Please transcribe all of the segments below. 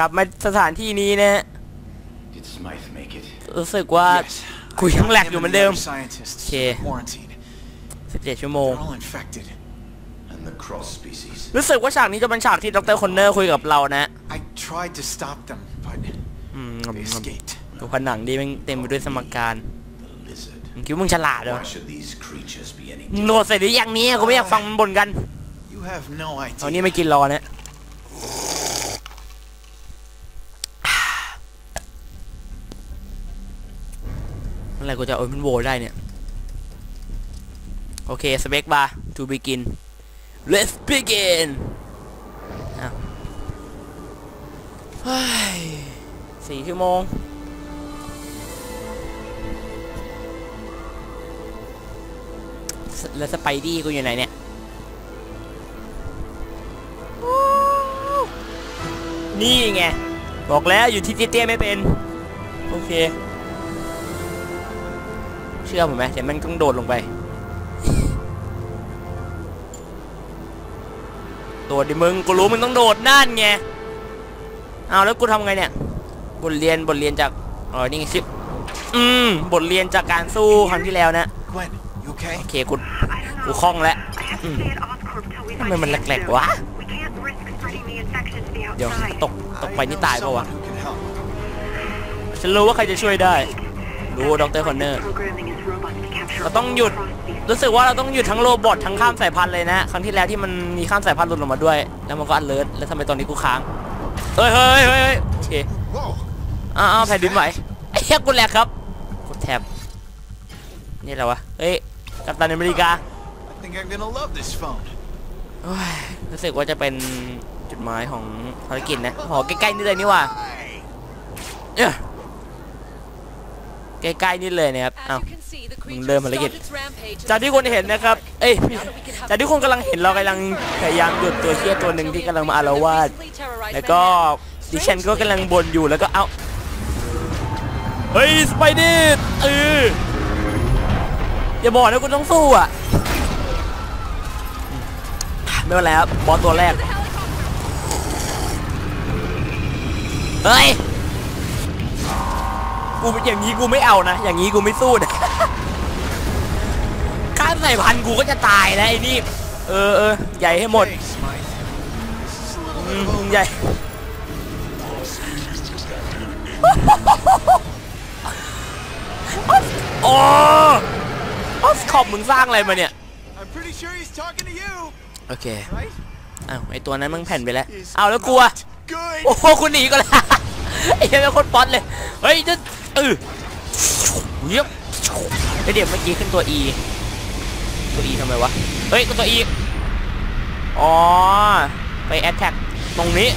กลับมาสถานที่นี้นะ Did Smythe make it? รู้สึกว่า Yes. กูยังแหลกอยู่เหมือนเดิม Scientists Okay. quarantined. 17 ชั่วโมง They're all infected. And the cross species. รู้สึกว่าฉากนี้จะเป็นฉากที่ดรคอนเนอร์คุยกับเรานะ I tried to stop them, but อืม they escaped. ดูผนังดีแมันเต็มไปด้วยสมการ The lizard. มึงคิดว่ามึงฉลาดเหรอ Why should these creatures be any มึงโหลดเสร็จหรือยังเนี้กูไม่อยากฟังมันบ่นกัน You have no เอา idea. นี่ไม่กินรอนะ ไรกูจะโอเพนโวได้เนี่ย โอเคสเปคบาร์ to begin let's begin อ้าวเฮ้ยสี่ชั่วโมง แล้วสไปดี้กูอยู่ไหนเนี่ยนี่ไง บอกแล้วอยู่ที่เตี้ยไม่เป็น โอเค เชื่อผมไหมเดี๋ยวมันต้องโดดลงไป โดดดิมึง กูรู้มึงต้องโดดนั่นไงเอาแล้วกูทำไงเนี่ย บทเรียนบทเรียนจากอ๋อนี่ไงชิปอืม บทเรียนจากการสู้ครั้งที่แล้วนะ Gwen, you okay? โอเคกูกูคล่องแล้ว I have to stay at Oscorp till we ทำ find ไมมัน the แหลก exit. ๆวะ We can't risk spreading the infection to the เดี๋ยว outside. ตกตกไป I นี่ know ตายเปล่าวะ someone who can help. ฉันรู้ว่าใครจะช่วยได้ รู้ดรคอนเนอร์ เราต้องหยุด all cross species. รู้สึกว่าเราต้องหยุดทั้งโรบอททั้งข้ามสายพันธุ์เลยนะ ครั้งที่แล้วที่มันมีข้ามสายพันธุ์หลุดออกมาด้วย แล้วมันก็อันเลิศแล้วทำไมตอนนี้กูค้างเฮ้ยเฮ้ยเฮ้ยเฮ้ยโอเค Whoa! อ้าวอ้าวแผ่นดินไหวไอ้เหี้ยกูแหลกครับกดแท็บนี่อะไรวะ เฮ้ย กัปตันอเมริกา I think I'm gonna love this phone. โอ้ยรู้สึกว่าจะเป็นจุดหมายของภารกิจนะหอใกล้ๆนี่เลยนี่หว่าเอ้ยใกล้ๆนี่เลยนะครับ อ้าว มึงเริ่มภารกิจจากที่คนเห็นนะครับ เอ้ยจากที่คนกำลังเห็นเรากำลังพยายามหยุดตัวเชี่ยตัวหนึ่งที่กำลังมาอารวาสแล้วก็ดิฉันก็กำลังบ่นอยู่แล้วก็เอาเฮ้ยสไปเดอร์เอออย่าบอกนะกูต้องสู้อะไม่เป็นไรครับบอสตัวแรกเฮ้ยกูอย่างนี้กูไม่เอานะ อย่างนี้กูไม่สู้นะข้าม ใส่พันธุ์กูก็จะตายนะไอ้นี่ เออเออใหญ่ให้หมด Hey, Smythe. This is a little อื bit ม of over. ใหญ่โอ้ออสคอปมึงสร้างอะไรมาเนี่ย I'm pretty sure he's talking to you, โอเค right? อ้าวไอตัวนั้นมึงแผ่นไปแล้วอ้าวแล้วกลัว Good. โอ้โหคุณหนีก็แล้วไอ้เหี้ยเป็นคนป๊อตเลยเฮ้ยจะเออเยี่ยมไอเดี๋ยวเมื่อกี้ขึ้นตัว E ตัว E ทำไมวะ เฮ้ยก็ตัว E อ๋อ ไปแอ t แทกตรงนี้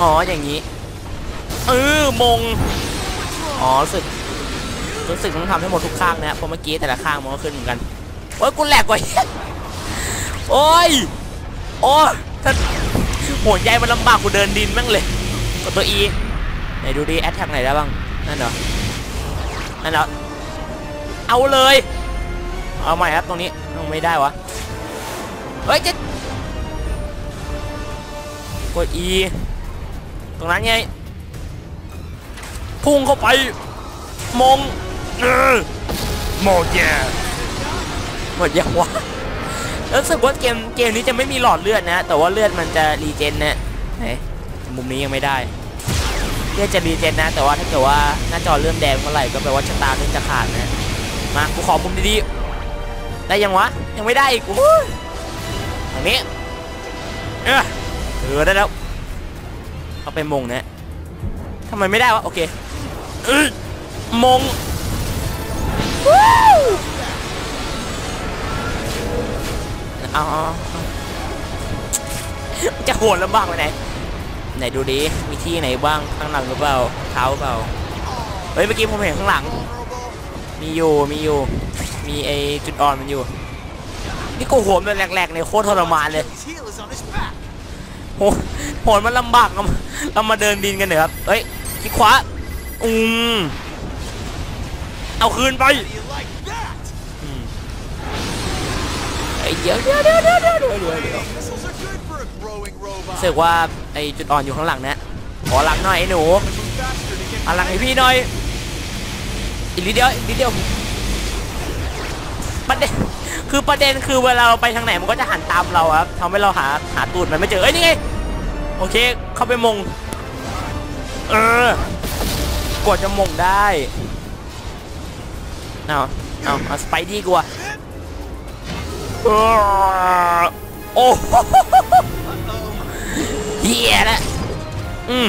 อ๋อ อย่างนี้ เออมง อ๋อรู้สึก รู้สึกต้องทำให้หมดทุกข้างนะเพราะเมื่อกี้แต่ละข้างมันก็ขึ้นเหมือนกัน โอ้ยกูแหลกกว่าโอ้ย โอ้ยถ้าหัวใจมันลำบากกูเดินดินแม่งเลยกดตัว E ไหนดูดิแอดแท็กไหนได้บ้าง นั่นเหรอ นั่นเหรอ เอาเลย เอาใหม่ครับตรงนี้ไม่ได้วะเฮ้ยจะกด E ตรงนั้นไง พุ่งเข้าไป มองเออหมดแย่หมดยังวะรู้สึกว่าเกมเกมนี้จะไม่มีหลอดเลือดนะ แต่ว่าเลือดมันจะรีเจนนะไหนมุมนี้ยังไม่ได้เลือดจะรีเจนนะ แต่ว่าถ้าเกิดว่าหน้าจอเริ่มแดงเมื่อไหร่ก็แปลว่าชะตาเริ่มจะขาดนะ มากูขอมุมดีๆ ได้ยังวะ ยังไม่ได้อีกอ้ยตรงนี้เออเออได้แล้วเอาไปมงนะทำไมไม่ได้วะ โอเคอมงเอาเอจะโหดลำบากไปไหน ไหนดูดิ มีที่ไหนบ้าง ข้างหลังหรือเปล่า เท้าเปล่า เฮ้ย เมื่อกี้ผมเห็นข้างหลัง มีอยู่ มีอยู่ มีไอจุดอ่อนมันอยู่ นี่กูโหมเลยแหลกๆในโคตรทรมานเลยโหโหนมันลำบากเรามาเดินดินกันเหรอครับเฮ้ยที่ขวาอืมเอาคืนไปเดี๋ยวเดี๋ยวเดี๋ยวเดี๋ยวเดี๋ยวเดี๋ยวเสกว่าไอจุดอ่อนอยู่ข้างหลังนะขอหลังหน่อยไอ้หนูออาหลังไอ้พี่หน่อยอีกนิดเดียวอีกนิดเดียว ประเด็นคือประเด็นคือเวลาเราไปทางไหนมันก็จะหันตามเราครับทำให้เราหาหาตูดมันไม่เจอเอ้ยนี่ไงโอเค เข้าไปมงเออกดจะมงได้เอาเอาเอาสไปดี้กลัวเออโอ้โหเฮียล้วอืม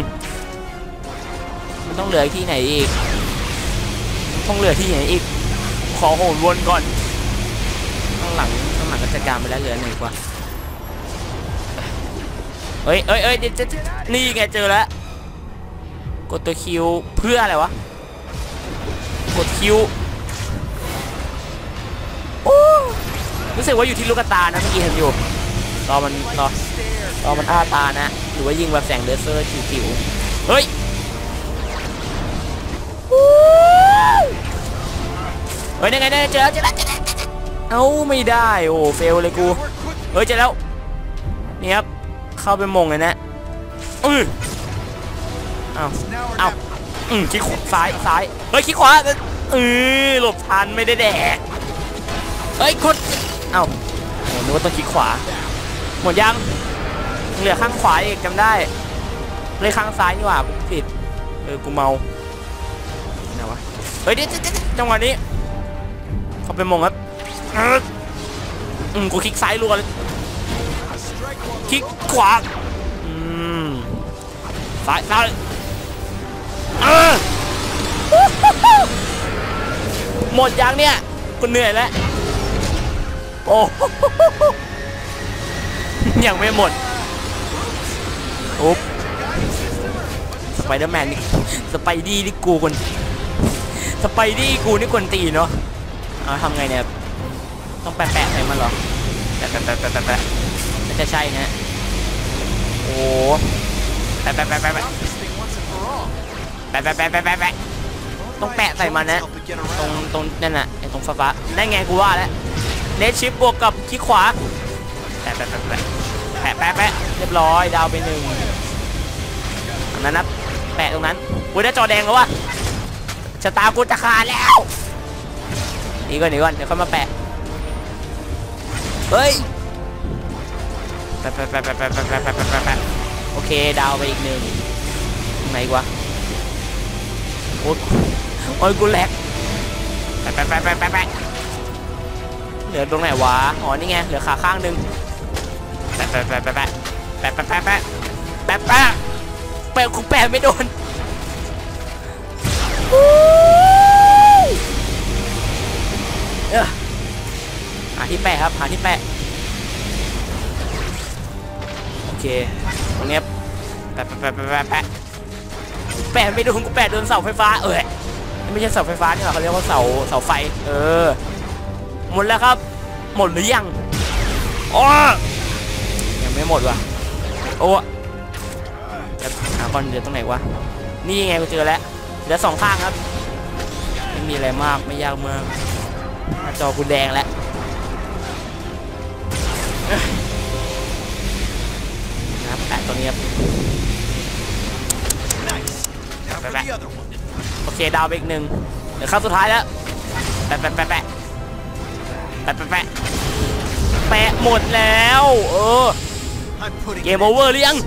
มันต้องเหลือที่ไหนอีกต้องเหลือที่ไหนอีก ขอโหนวนก่อนางหลังข้างหลังก็จัดการไปแล้วเหลือหนึ่งกว่าเฮ้ยเอ้ยเอ้ยจะจะนี่ไงเจอแล้วกดตัวคิวเพื่ออะไรวะกดคิวโอ้รู้สึกว่าอยู่ที่ลูกตานะเมื่อกี้เห็นอยู่รอมันรอรอมันอ้าตานะหรือว่ายิงแบบแสงเลเซอร์จิ๋วๆเฮ้ยเฮ้ยยังไงเนี่ยเจอแล้วเจอแล้วเจอแล้ว เอ้าไม่ได้โอ้เฟลเลยกูเฮ้ยเจอแล้วนี่ครับเข้าไปมงเลยนะอือเอ้าเอ้าอืมคิดขวาซ้ายซ้ายเฮ้ยคิดขวาเออหลบทันไม่ได้แดกเฮ้ยกดเอ้าโอ้นึกว่าต้องคิดขวา หมดยังเหลือข้างขวาอีกจำได้เลยข้างซ้ายนี่หว่าผิดเออกูเมาไหนวะเฮ้ยเดี๋ยวเดี๋ยวเดี๋ยจังหวะนี้เขาไปมงครับ อืมกูคลิกซ้ายรัวเลยคลิกขวาอืมซ้ายซ้ายเออหมดยังเนี่ยกูเหนื่อยแล้วโอ้ยังไม่หมดอุ๊บสไปเดอร์แมนนี่สไปดี้นี่กูคนสไปดี้กูนี่คนตีเนาะเอาทำไงเนี่ย ต้องแปะแปะใส่มันเหรอแปะแปะแปะแปะแปะแปะน่าจะใช่นะโอ้แปะแปะแปะแปะแปะ stop this thing once and for all. แปะแปะแปะแปะแปะแปะต้องแปะใส่มันนะ Help to get ตรง around. ตรงนั่นน่ะไอ้ตรงฟ้าฟ้าๆได้ไงกูว่าแล้วเนชิปบวกกับขี้ขวาแปะแปะแปะแปะแปะแปะแปะเรียบร้อยดาวไปหนึ่งอันนั้นนะแปะตรงนั้นกูได้จอแดงแล้ววะชะตากูจะขาดแล้วหนี่ก่อนหนี่ก่อนเดี๋ยวค่อยมาแปะ เฮ้ยแปะแปะแปะแปะแปะแปะแปะแปะแปปแปโอเค ดาวไปอีกหนึ่งไหนอีกวะโอ้ยโอ้ยกูแหลกแปะแปะแปะแปะแปะแปะเหลือตรงไหนวะ อ๋อ นี่ไง เหลือขาข้างหนึ่งแปะแปะแปะแปะแปะแปะแปะแปะแปะแปะแปะแปะกูแปะไม่โดนเออาที่แปะครับหาที่แปะโอเคตรงนี้แปะแปะแปะแปะแปะแปะไม่โดนกูแปะโดนเสาไฟฟ้าเออไม่ใช่เสาไฟฟ้านี่หรอเขาเรียกว่าเสาเสาไฟ เออ หมดแล้วครับ หมดหรือยังอ๋อยังไม่หมดว่ะโอ้จะหาก่อนเหลือตรงไหนวะนี่ไงกูเจอแล้วเหลือสองข้างครับไม่มีอะไรมากไม่ยากมากหน้าจอกูแดงแล้ว ครับแปะตัวนี้ครับโอเคดาวไปอีกหนึ่งเดี๋ยวเข้าสุดท้ายแล้วแปะแปะแปะแปะแปะแปะแปะหมดแล้ว เออเกมโอเวอร์หรือยัง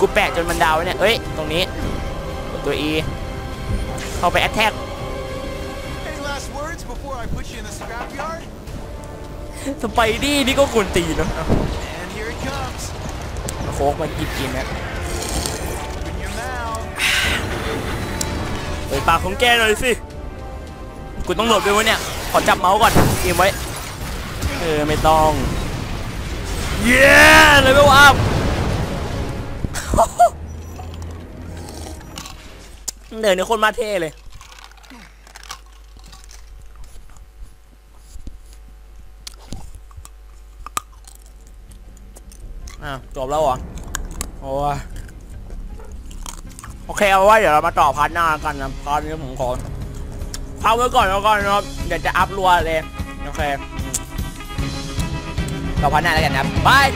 กูแปะจนมันดาวเนี่ยเอ้ย ตรงนี้ ตัวอีเข้าไปแอตแทก before I put you in the scrapyard? สไปดี้นี่ก็ควรตีเนอะ And here it comes. เอาโฟกมากินกินนะ In your mouth. เปิดปากของแกหน่อยสิ กูต้องโหลดไปวะเนี่ย ขอจับเมาส์ก่อนเกมไว้ เออ ไม่ต้อง เย้เลยไม่ว่าเดินในคนมาเท่เลย อ้าวจบแล้วเหรอโอ้ยโอเคเอาไว้เดี๋ยวเรามาต่อพาร์ทหน้ากันนะพาร์ทนี้ผมขอพักไว้ก่อนแล้วกันนะครับเดี๋ยวจะอัพรัวเลยโอเคเราพันหน้าแล้วกันนะบาย